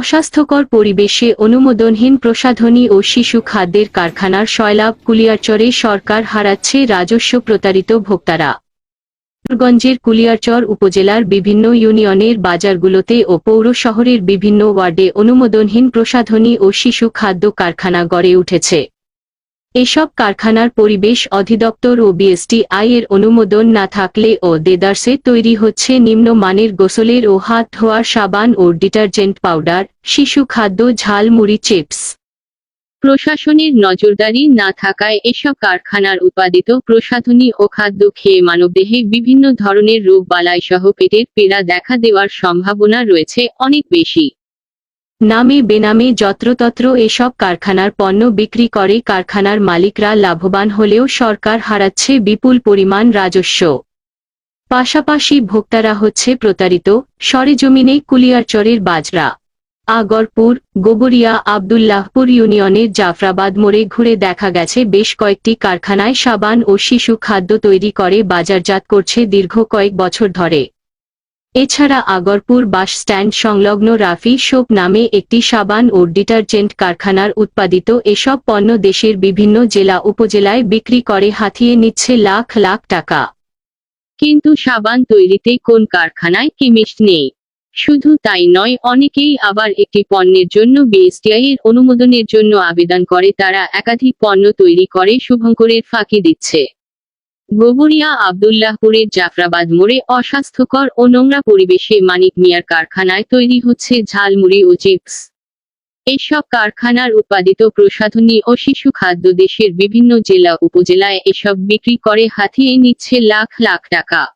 অস্বাস্থ্যকর পরিবেশে অনুমোদনহীন প্রসাধনী ও শিশু খাদ্যের কারখানার সয়লাভ কুলিয়ারচরে সরকার হারাচ্ছে রাজস্ব প্রতারিত ভোক্তারা। গঞ্জের কুলিয়ারচর উপজেলার বিভিন্ন ইউনিয়নের বাজারগুলোতে ও পৌর শহরের বিভিন্ন ওয়ার্ডে অনুমোদনহীন প্রসাধনী ও শিশু খাদ্য কারখানা গড়ে উঠেছে। এসব কারখানার পরিবেশ অধিদপ্তর ও বিএসটিআই এর অনুমোদন না থাকলে ও দেদার্সে তৈরি হচ্ছে নিম্নমানের গোসলের ও হাত ধোয়ার সাবান ও ডিটারজেন্ট পাউডার, শিশু খাদ্য ঝালমুড়ি চিপস। প্রশাসনের নজরদারি না থাকায় এসব কারখানার উৎপাদিত প্রসাধনী ও খাদ্য খেয়ে মানবদেহে বিভিন্ন ধরনের রোগ বালাই সহ পেটের পীড়া দেখা দেওয়ার সম্ভাবনা রয়েছে অনেক বেশি। নামে, বেনামে, যত্রতত্র এসব কারখানার পণ্য বিক্রি করে কারখানার মালিকরা লাভবান হলেও সরকার হারাচ্ছে বিপুল পরিমাণ রাজস্ব। পাশাপাশি ভোক্তারা হচ্ছে প্রতারিত, সরেজমিনে কুলিয়ারচরের বাজরা। আগরপুর গোবরিয়া আবদুল্লাহপুর ইউনিয়নের জাফরাবাদ মোড়ে ঘুরে দেখা গেছে বেশ কয়েকটি কারখানায় সাবান ও শিশু খাদ্য তৈরি করে বাজারজাত করছে দীর্ঘ কয়েক বছর ধরে। এছাড়া আগরপুর বাস স্ট্যান্ড সংলগ্ন রাফি শোপ নামে একটি সাবান ও ডিটারজেন্ট কারখানার উৎপাদিত এসব পণ্য দেশের বিভিন্ন জেলা উপজেলায় বিক্রি করে হাতিয়ে নিচ্ছে লাখ লাখ টাকা। কিন্তু সাবান তৈরিতে কোন কারখানায় কেমিস্ট নেই? শুধু তাই নয়, অনেকেই আবার একটি পণ্যের জন্য বিএসটিআই এর অনুমোদনের জন্য আবেদন করে, তারা একাধিক পণ্য তৈরি করে, শুভঙ্করের ফাঁকি দিচ্ছে। গোবরিয়া আবদুল্লাহপুরের জাফরাবাদ মোড়ে অস্বাস্থ্যকর ও নোংরা পরিবেশে মানিক মিয়ার কারখানায় তৈরি হচ্ছে ঝালমুড়ি ও চিপস। এসব কারখানার উৎপাদিত প্রসাধনী ও শিশু খাদ্য দেশের বিভিন্ন জেলা উপজেলায় এসব বিক্রি করে হাতিয়ে নিচ্ছে লাখ লাখ টাকা।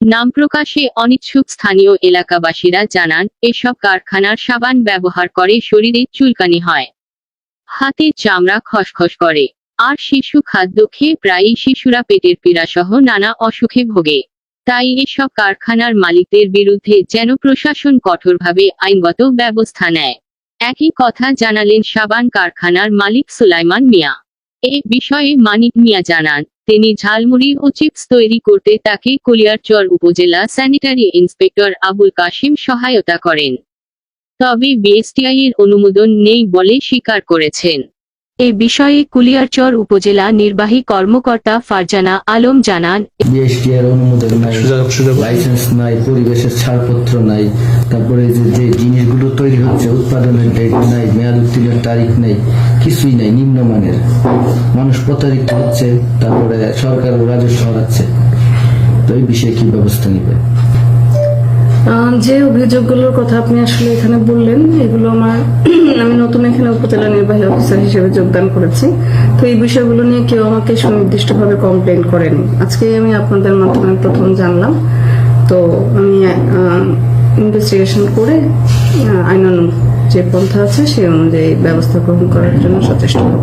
নাম প্রকাশে অনিচ্ছুক স্থানীয় এলাকাবাসীরা জানান, এসব কারখানার সাবান ব্যবহার করে শরীরে চুলকানি হয়। হাতের চামড়া খসখস করে। আর শিশু খাদ্য খেয়ে প্রায়ই শিশুরা পেটের পীড়া সহ নানা অসুখে ভোগে। তাই এসব কারখানার মালিকদের বিরুদ্ধে যেন প্রশাসন কঠোরভাবে আইনগত ব্যবস্থা নেয়। একই কথা জানালেন সাবান কারখানার মালিক সুলাইমান মিয়া। এ বিষয়ে মানিক মিয়া জানান, তিনি ঝালমুড়ি ও চিপস তৈরি করতে তাকে কলিয়ারচর উপজেলা স্যানিটারি ইন্সপেক্টর আবুল কাশিম সহায়তা করেন। তবে বিএসটিআই এর অনুমোদন নেই বলে স্বীকার করেছেন। এ বিষয়ে কুলিয়ারচর উপজেলা নির্বাহী কর্মকর্তা ফারজানা আলম জানান অনুমোদন নাই লাইসেন্স নাই পরিবেশের ছাড়পত্র নাই তারপরে যে যে জিনিসগুলো তৈরি হচ্ছে উৎপাদনের ডেট নাই মেয়াদ উত্তীর্ণের তারিখ নাই কিছুই নাই নিম্নমানের। মানুষ প্রতারিত হচ্ছে তারপরে সরকার রাজস্ব হারাচ্ছে তো এই বিষয়ে কি ব্যবস্থা নিবে? যে অভিযোগগুলোর কথা আপনি আসলে এখানে বললেন, এগুলো আমার, আমি নতুন এখানে উপজেলা নির্বাহী অফিসার হিসেবে যোগদান করেছি। তো এই বিষয়গুলো নিয়ে কেউ আমাকে সুনির্দিষ্টভাবে কমপ্লেন করেনি। আজকে আমি আপনাদের মাধ্যমে প্রথম জানলাম। তো আমি ইনভেস্টিগেশন করে আইনানুগ যে পন্থা আছে, সেই অনুযায়ী ব্যবস্থা গ্রহণ করার জন্য সচেষ্ট হব।